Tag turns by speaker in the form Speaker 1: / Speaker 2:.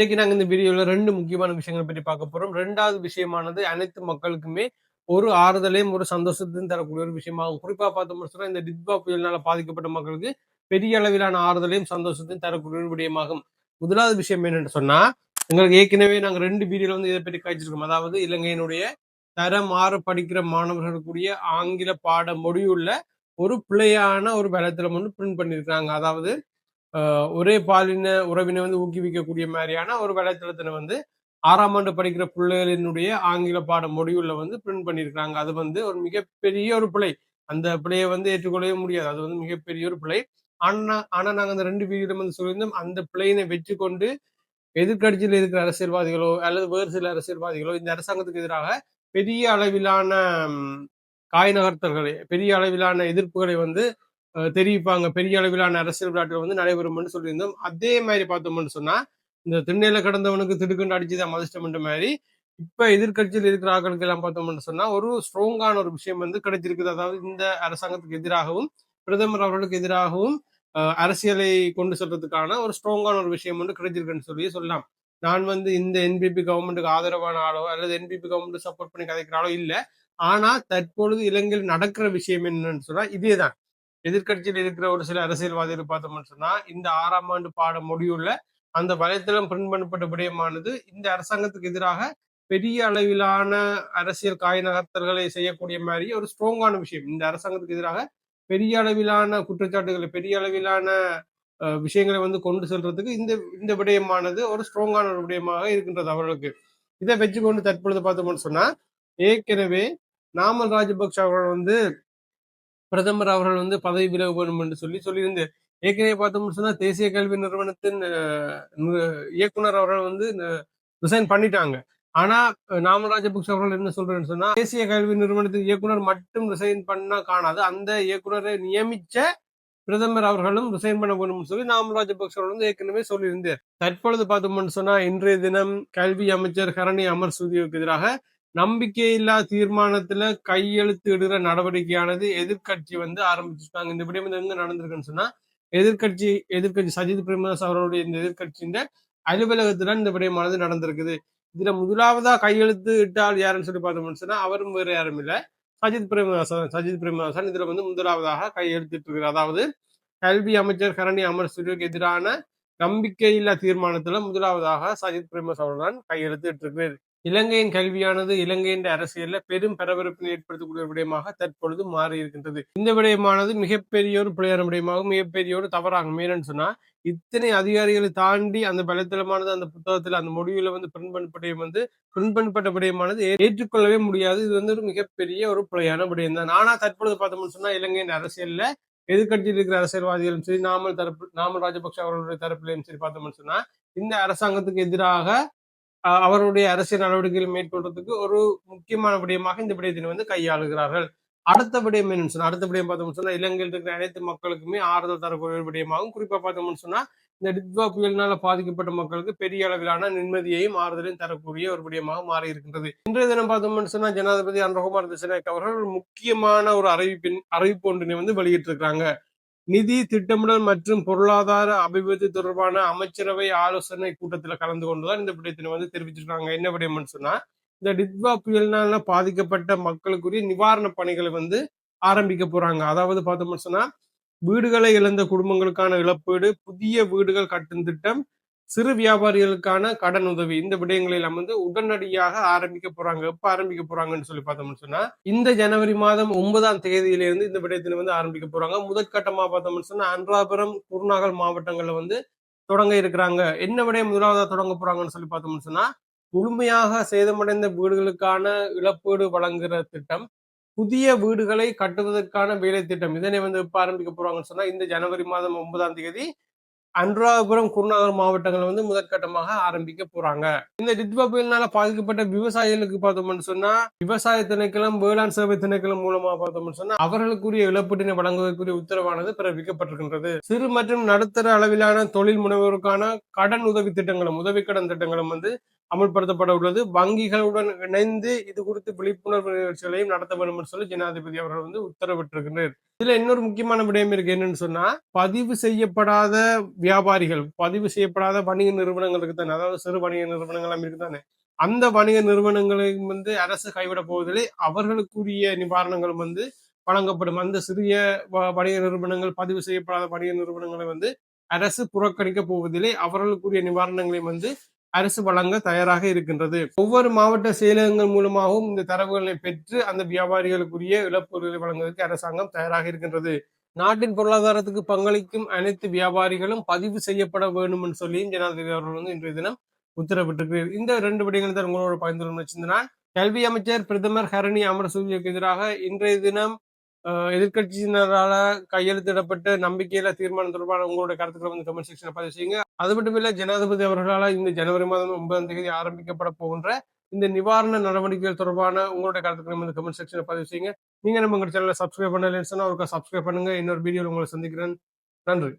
Speaker 1: இன்றைக்கு நாங்க இந்த வீடியோல ரெண்டு முக்கியமான விஷயங்களை பற்றி பார்க்க போறோம். ரெண்டாவது விஷயமானது அனைத்து மக்களுக்குமே ஒரு ஆறுதலையும் ஒரு சந்தோஷத்தையும் தரக்கூடிய ஒரு விஷயமாகும். குறிப்பா பார்த்தோம்னு சொன்னா இந்த டிட்பா புயலினால பாதிக்கப்பட்ட மக்களுக்கு பெரிய அளவிலான ஆறுதலையும் சந்தோஷத்தையும் தரக்கூடிய ஒரு விடயமாகும். முதலாவது விஷயம் என்னன்னு சொன்னா எங்களுக்கு ஏற்கனவே நாங்க ரெண்டு வீடியோல வந்து இதை பற்றி காய்ச்சிருக்கோம். அதாவது இலங்கையினுடைய தரம் மாற படிக்கிற மாணவர்களுக்குரிய ஆங்கில பாட மொழியுள்ள ஒரு பிள்ளையான ஒரு பலத்திலம் வந்து பிரிண்ட் பண்ணியிருக்காங்க அதாவது ஒரே பாலின உறவினை வந்து ஊக்குவிக்கக்கூடிய மாதிரியான ஒரு வலைத்தளத்தினை வந்து ஆறாம் ஆண்டு படிக்கிற பிள்ளைகளினுடைய ஆங்கில பாட முடிவுல வந்து பிரிண்ட் பண்ணியிருக்காங்க அது வந்து ஒரு மிகப்பெரிய ஒரு பிழை. அந்த பிழையை வந்து ஏற்றுக்கொள்ளவே முடியாது. அது வந்து மிகப்பெரிய ஒரு பிழை. ஆனா ஆனா நாங்கள் அந்த ரெண்டு வீடியோ வந்து சொல்லியிருந்தோம். அந்த பிழையினை வெற்றி கொண்டு எதிர்கட்சியில் இருக்கிற அரசியல்வாதிகளோ அல்லது வேறு சில அரசியல்வாதிகளோ இந்த அரசாங்கத்துக்கு எதிராக பெரிய அளவிலான காய் நகர்த்தல்களை பெரிய அளவிலான எதிர்ப்புகளை வந்து தெரிவிப்பாங்க. பெரிய அளவிலான அரசியல் விளையாட்டுகள் வந்து நடைபெறும்னு சொல்லியிருந்தோம். அதே மாதிரி பார்த்தோம்னு சொன்னா இந்த திண்ணையில கடந்தவனுக்கு திடுக்கண்டு அடிச்சுதான் மதிஷ்டம்ன்ற மாதிரி இப்ப எதிர்க்கட்சியில் இருக்கிற ஆட்களுக்கு எல்லாம் பார்த்தோம்னு சொன்னா ஒரு ஸ்ட்ராங்கான ஒரு விஷயம் வந்து கிடைச்சிருக்குது. அதாவது இந்த அரசாங்கத்துக்கு எதிராகவும் பிரதமர் அவர்களுக்கு எதிராகவும் அரசியலை கொண்டு செல்றதுக்கான ஒரு ஸ்ட்ராங்கான ஒரு விஷயம் வந்து கிடைச்சிருக்குன்னு சொல்லி சொல்லலாம். நான் வந்து இந்த என்பிபி கவர்மெண்ட்டுக்கு ஆதரவான ஆளோ அல்லது என்பிபி கவர்மெண்ட் சப்போர்ட் பண்ணி கதைக்கிறாளோ இல்லை. ஆனா தற்பொழுது இலங்கையில் நடக்கிற விஷயம் என்னன்னு சொன்னா இதேதான். எதிர்க்கட்சியில் இருக்கிற ஒரு சில அரசியல்வாதிகள் பார்த்தோம்னு சொன்னா இந்த ஆறாம் ஆண்டு பாட முடிவுள்ள அந்த வலைத்தளம் பிரிண்ட் பண்ணப்பட்ட விடயமானது இந்த அரசாங்கத்துக்கு எதிராக பெரிய அளவிலான அரசியல் காய் நகர்த்தல்களை செய்யக்கூடிய மாதிரி ஒரு ஸ்ட்ராங்கான விஷயம். இந்த அரசாங்கத்துக்கு எதிராக பெரிய அளவிலான குற்றச்சாட்டுகளை பெரிய அளவிலான விஷயங்களை வந்து கொண்டு செல்றதுக்கு இந்த இந்த விடயமானது ஒரு ஸ்ட்ராங்கான ஒரு விடயமாக இருக்கின்றது அவர்களுக்கு. இதை வச்சுக்கொண்டு தற்பொழுது பார்த்தோம்னு சொன்னா ஏற்கனவே நாமல் ராஜபக்ஷ அவர்கள் வந்து பிரதமர் அவர்கள் வந்து பதவி விலக வேண்டும் என்று சொல்லி சொல்லியிருந்து ஏற்கனவே பார்த்தோம்னு சொன்னா தேசிய கல்வி நிறுவனத்தின் இயக்குனர் அவர்கள் வந்து ரிசைன் பண்ணிட்டாங்க. ஆனா அஹ், ராஜபக்ஷ அவர்கள் என்ன சொல்றேன்னு சொன்னா தேசிய கல்வி நிறுவனத்தின் இயக்குனர் மட்டும் ரிசைன் பண்ணா காணாது. அந்த இயக்குனரை நியமிச்ச பிரதமர் அவர்களும் ரிசைன் பண்ண வேணும்னு சொல்லி நாமல் ராஜபக்ஷ அவர்கள் வந்து ஏற்கனவே சொல்லியிருந்தார் தற்பொழுது பார்த்தோம்னு சொன்னா இன்றைய தினம் கல்வி அமைச்சர் ஹரணி அமர் சூதியுக்கு எதிராக நம்பிக்கையில்லா தீர்மானத்துல கையெழுத்து இடுற நடவடிக்கையானது எதிர்க்கட்சி வந்து ஆரம்பிச்சிருக்காங்க. இந்த விடயம் வந்து நடந்திருக்குன்னு சொன்னா எதிர்கட்சி எதிர்க்கட்சி சஜித் பிரேமதாஸ் அவர்களுடைய இந்த எதிர்க்கட்சியின் அலுவலகத்துல இந்த விடயமானது நடந்திருக்குது. இதுல முதலாவதா கையெழுத்து இட்டால் யாருன்னு சொல்லி பார்த்தோம்னு சொன்னா அவரும் வேற யாரும் இல்ல. சஜித் பிரேமதாசன் சஜித் பிரேமதாசன் இதுல வந்து முதலாவதாக கையெழுத்திட்டு இருக்கிறார் அதாவது கல்வி அமைச்சர் கரணி அமர் சூரியுக்கு எதிரான நம்பிக்கையில்லா தீர்மானத்துல முதலாவதாக சஜித் பிரேமதாஸ் அவர்கள் கையெழுத்து இலங்கையின் கல்வியானது இலங்கையின் அரசியல்ல பெரும் பரபரப்பினை ஏற்படுத்தக்கூடிய விடயமாக தற்பொழுது மாறி இருக்கின்றது. இந்த விடயமானது மிகப்பெரிய ஒரு பிள்ளையார் விடயமாகவும் மிகப்பெரிய ஒரு தவறாகும். ஏன்னு சொன்னா இத்தனை அதிகாரிகளை தாண்டி அந்த பலத்தளமானது அந்த புத்தகத்துல அந்த முடிவுல வந்து பிரிண்ட் பண்ணப்பட்ட வந்து பிரிண்ட் பண்ணப்பட்ட விடயமானது ஏற்றுக்கொள்ளவே முடியாது. இது வந்து ஒரு மிகப்பெரிய ஒரு பிள்ளையான விடயம் தான் ஆனா தற்பொழுது பார்த்தோம்னு சொன்னா இலங்கையின் அரசியல்ல எதிர்கட்சியில் இருக்கிற அரசியல்வாதிகளும் சரி நாமல் தரப்பு நாமல் ராஜபக்ஷ அவர்களுடைய தரப்பிலையும் சரி பார்த்தோம்னு சொன்னா இந்த அரசாங்கத்துக்கு எதிராக அவருடைய அரசியல் நடவடிக்கைகள் மேற்கொள்றதுக்கு ஒரு முக்கியமான விடயமாக இந்த விடயத்தினை வந்து கையாளுகிறார்கள். அடுத்த விடயம் என்னன்னு சொன்னா அடுத்த விடயம் பார்த்தோம்னு சொன்னா இலங்கையில் இருக்கிற அனைத்து மக்களுக்குமே ஆறுதல் தரக்கூடிய ஒரு விடயமாகும் குறிப்பா பார்த்தோம்னு சொன்னா இந்த டிட்வா புயலினால பாதிக்கப்பட்ட மக்களுக்கு பெரிய அளவிலான நிம்மதியையும் ஆறுதலையும் தரக்கூடிய ஒரு விடயமாக மாறி இருக்கின்றது. இன்றைய தினம் பார்த்தோம்னு சொன்னா ஜனாதிபதி அன்றகுமார் திசநாயக் அவர்கள் ஒரு முக்கியமான ஒரு அறிவிப்பின் அறிவிப்பு ஒன்றினை வந்து வெளியிட்டிருக்கிறாங்க. நிதி திட்டமிடல் மற்றும் பொருளாதார அபிவிருத்தி தொடர்பான அமைச்சரவை ஆலோசனை கூட்டத்தில் கலந்து கொண்டுதான் இந்த விடயத்தினை வந்து தெரிவிச்சிருக்காங்க. என்ன விடயம்னு சொன்னா இந்த டிட்வா புயல்னால பாதிக்கப்பட்ட மக்களுக்குரிய நிவாரண பணிகளை வந்து ஆரம்பிக்க போறாங்க. அதாவது பார்த்தோம்னு சொன்னா வீடுகளை இழந்த குடும்பங்களுக்கான இழப்பீடு புதிய வீடுகள் கட்டும் திட்டம் சிறு வியாபாரிகளுக்கான கடன் உதவி இந்த விடயங்களை எல்லாம் வந்து உடனடியாக ஆரம்பிக்க போறாங்க. எப்ப ஆரம்பிக்க போறாங்கன்னு சொல்லி பார்த்தோம்னு சொன்னா இந்த ஜனவரி மாதம் ஒன்பதாம் தேதியிலிருந்து இந்த விடயத்தினை வந்து ஆரம்பிக்க போறாங்க. முதற்கட்டமா பார்த்தோம்னு சொன்னா அன்றாபுரம் குருநாகல் மாவட்டங்கள்ல வந்து தொடங்க இருக்கிறாங்க. என்ன விடயம் முதலாவதா தொடங்க போறாங்கன்னு சொல்லி பார்த்தோம்னு சொன்னா முழுமையாக சேதமடைந்த வீடுகளுக்கான இழப்பீடு வழங்குகிற திட்டம் புதிய வீடுகளை கட்டுவதற்கான வேலை திட்டம். இதனை வந்து இப்போ ஆரம்பிக்க போறாங்கன்னு சொன்னா இந்த ஜனவரி மாதம் ஒன்பதாம் தேதி அனுராதபுரம் குருநகர் மாவட்டங்கள் வந்து முதற்கட்டமாக ஆரம்பிக்க போறாங்க. இந்த டிட்வா புயலினால பாதிக்கப்பட்ட விவசாயிகளுக்கு பார்த்தோம்னு சொன்னா விவசாய திணைக்களம் வேளாண் சேவை திணைக்களம் மூலமா பார்த்தோம்னு சொன்னா அவர்களுக்குரிய இழப்பீட்டினை வழங்குவதற்குரிய உத்தரவானது பிறப்பிக்கப்பட்டிருக்கின்றது சிறு மற்றும் நடுத்தர அளவிலான தொழில் முனைவோருக்கான கடன் உதவி திட்டங்களும் உதவி கடன் திட்டங்களும் வந்து அமல்படுத்தப்பட உள்ளது வங்கிகளுடன் இணைந்து இது குறித்து விழிப்புணர்வு நிகழ்ச்சிகளையும் நடத்த வேண்டும் என்று சொல்லி ஜனாதிபதி அவர்கள் வந்து உத்தரவிட்டிருக்கின்றனர் இதுல இன்னொரு முக்கியமான விடயம் இருக்கு. என்னன்னு சொன்னா பதிவு செய்யப்படாத வியாபாரிகள் பதிவு செய்யப்படாத வணிக நிறுவனங்கள் இருக்குதானே அதாவது சிறு வணிக நிறுவனங்கள் எல்லாம் இருக்குதானே அந்த வணிக நிறுவனங்களையும் வந்து அரசு கைவிட போவதில்லை. அவர்களுக்குரிய நிவாரணங்களும் வந்து வழங்கப்படும். அந்த சிறிய வ- வணிக நிறுவனங்கள் பதிவு செய்யப்படாத வணிக நிறுவனங்களை வந்து அரசு புறக்கணிக்க போவதில்லை. அவர்களுக்குரிய நிவாரணங்களையும் வந்து அரசு வழங்க தயாராக இருக்கின்றது. ஒவ்வொரு மாவட்ட செயலகங்கள் மூலமாகவும் இந்த தரவுகளை பெற்று அந்த வியாபாரிகளுக்குரிய இழப்பொருட்களை வழங்குவதற்கு அரசாங்கம் தயாராக இருக்கின்றது. நாட்டின் பொருளாதாரத்துக்கு பங்களிக்கும் அனைத்து வியாபாரிகளும் பதிவு செய்யப்பட வேண்டும் என்று சொல்லியும் ஜனாதிபதி அவர்கள் வந்து இன்றைய தினம் உத்தரவிட்டிருக்கிறார். இந்த ரெண்டு விடயங்கள் தான் உங்களோட பகிர்ந்து வச்சிருந்தனால் கல்வி அமைச்சர் பிரதமர் ஹரணி அமரசூரியக்கு எதிராக இன்றைய தினம் எதிர்கட்சியினரால எதிர்க்கட்சியினரால கையெழுத்திடப்பட்ட நம்பிக்கையில தீர்மானம் தொடர்பான உங்களுடைய கருத்துக்களை வந்து கமெண்ட் செக்ஷன்ல பதிவு செய்யுங்க. அது மட்டும் இல்ல ஜனாதிபதி அவர்களால் இந்த ஜனவரி மாதம் ஒன்பதாம் தேதி ஆரம்பிக்கப்பட போகின்ற இந்த நிவாரண நடவடிக்கைகள் தொடர்பான உங்களுடைய கருத்துக்களை வந்து கமெண்ட் செக்ஷன்ல பதிவு செய்யுங்க. நீங்க நம்ம உங்க சேனலை சப்ஸ்கிரைப் பண்ணலன்னு சொன்னா அவருக்கு சப்ஸ்கிரைப் பண்ணுங்க. இன்னொரு வீடியோவில் உங்களை சந்திக்கிறேன். நன்றி.